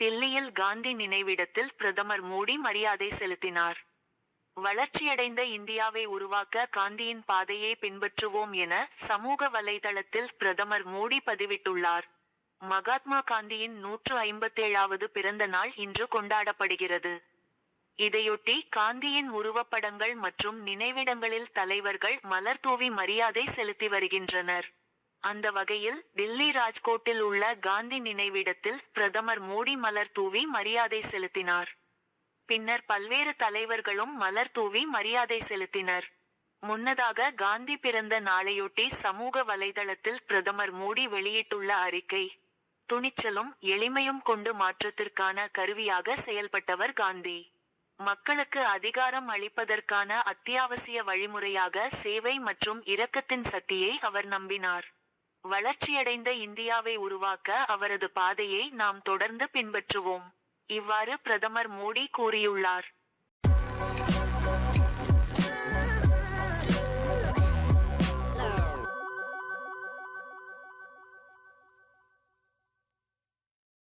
தில்லியில் காந்தி நினைவிடத்தில் பிரதமர் மோடி மரியாதை செலுத்தினார். வளர்ச்சியடைந்த இந்தியாவை உருவாக்க காந்தியின் பாதையை பின்பற்றுவோம் என சமூக வலைதளத்தில் பிரதமர் மோடி பதிவிட்டுள்ளார். மகாத்மா காந்தியின் நூற்று ஐம்பத்தேழாவது பிறந்த நாள் இன்று கொண்டாடப்படுகிறது. இதையொட்டி காந்தியின் உருவப்படங்கள் மற்றும் நினைவிடங்களில் தலைவர்கள் மலர் தூவி மரியாதை செலுத்தி வருகின்றனர். அந்த வகையில் தில்லி ராஜ்கோட்டில் உள்ள காந்தி நினைவிடத்தில் பிரதமர் மோடி மலர் தூவி மரியாதை செலுத்தினார். பின்னர் பல்வேறு தலைவர்களும் மலர் தூவி மரியாதை செலுத்தினர். முன்னதாக காந்தி பிறந்த நாளையொட்டி சமூக வலைதளத்தில் பிரதமர் மோடி வெளியிட்டுள்ள அறிக்கை துணிச்சலும் எளிமையும் கொண்டு மாற்றத்திற்கான கருவியாக செயல்பட்டவர் காந்தி. மக்களுக்கு அதிகாரம் அளிப்பதற்கான அத்தியாவசிய வழிமுறையாக சேவை மற்றும் இரக்கத்தின் சக்தியை அவர் நம்பினார். வளர்ச்சியடைந்த இந்தியாவை உருவாக்க அவரது பாதையை நாம் தொடர்ந்து பின்பற்றுவோம். இவ்வாறு பிரதமர் மோடி கூறியுள்ளார்.